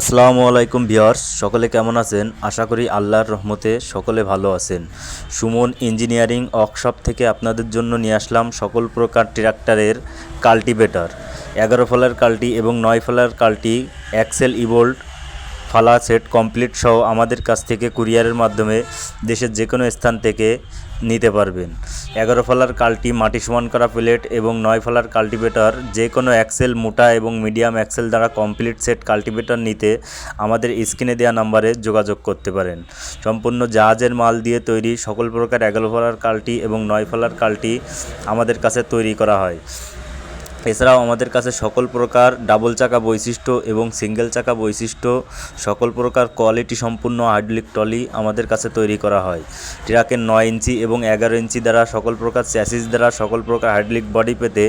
আসসালামু আলাইকুম ভিওয়ার্স সকলে কেমন আছেন? আশা করি আল্লাহর রহমতে সকলে ভালো আছেন। সুমন ইঞ্জিনিয়ারিং ওয়ার্কশপ থেকে আপনাদের জন্য নিয়ে আসলাম সকল প্রকার ট্রাক্টরের কাল্টিভেটর। এগারো ফলার কাল্টি এবং নয় ফলার কাল্টি, এক্সেল, ইভোল্ট ফালা সেট কমপ্লিট সহ আমাদের কাছ থেকে কুরিয়ারের মাধ্যমে দেশের যে কোনো স্থান থেকে নিতে পারবেন। এগারো ফলার কাল্টি, মাটি সমান করা প্লেট এবং নয় ফলার কাল্টিভেটর যে কোনো অ্যাক্সেল মোটা এবং মিডিয়াম অ্যাক্সেল দ্বারা কমপ্লিট সেট কাল্টিভেটর নিতে আমাদের স্ক্রিনে দেওয়া নাম্বারে যোগাযোগ করতে পারেন। সম্পূর্ণ জাহাজের মাল দিয়ে তৈরি সকল প্রকার এগারো ফলার কাল্টি এবং নয় ফলার কাল্টি আমাদের কাছে তৈরি করা হয়। এছাড়াও আমাদের কাছে সকল প্রকার ডাবল চাকা বৈশিষ্ট্য এবং সিঙ্গেল চাকা বৈশিষ্ট্য, সকল প্রকার কোয়ালিটি সম্পূর্ণ হাইড্রোলিক টলি আমাদের কাছে তৈরি করা হয়। ট্রাকের নয় ইঞ্চি এবং এগারো ইঞ্চি দ্বারা সকল প্রকার চ্যাসিস দ্বারা সকল প্রকার হাইড্রোলিক বডি পেতে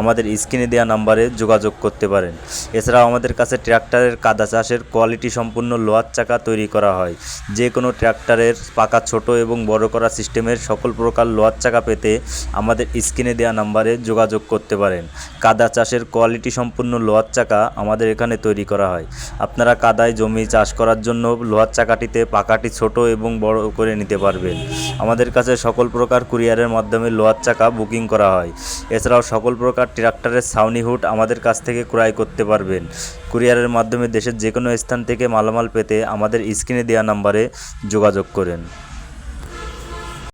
আমাদের স্ক্রিনে দেওয়া নাম্বারে যোগাযোগ করতে পারেন। এছাড়াও আমাদের কাছে ট্র্যাক্টরের কাদা চাষের কোয়ালিটি সম্পূর্ণ লোহার চাকা তৈরি করা হয়। যে কোনো ট্র্যাক্টরের পাকা, ছোট এবং বড় করা সিস্টেমের সকল প্রকার লোহার চাকা পেতে আমাদের স্ক্রিনে দেওয়া নাম্বারে যোগাযোগ করতে পারেন। কাদা চাষের কোয়ালিটি সম্পূর্ণ লোহার চাকা আমাদের এখানে তৈরি করা হয়। আপনারা কাদায় জমি চাষ করার জন্য লোহার চাকাটিতে পাকাটি ছোট এবং বড় করে নিতে পারবেন। আমাদের কাছে সকল প্রকার কুরিয়ারের মাধ্যমে লোহার চাকা বুকিং করা হয়। এছাড়াও সকল প্রকার ট্রাক্টরের ছাউনি আমাদের কাছ থেকে ক্রয় করতে পারবেন। কুরিয়ারের মাধ্যমে দেশের যে কোনো স্থান থেকে মালামাল পেতে আমাদের স্ক্রিনে দেওয়া নাম্বারে যোগাযোগ করেন।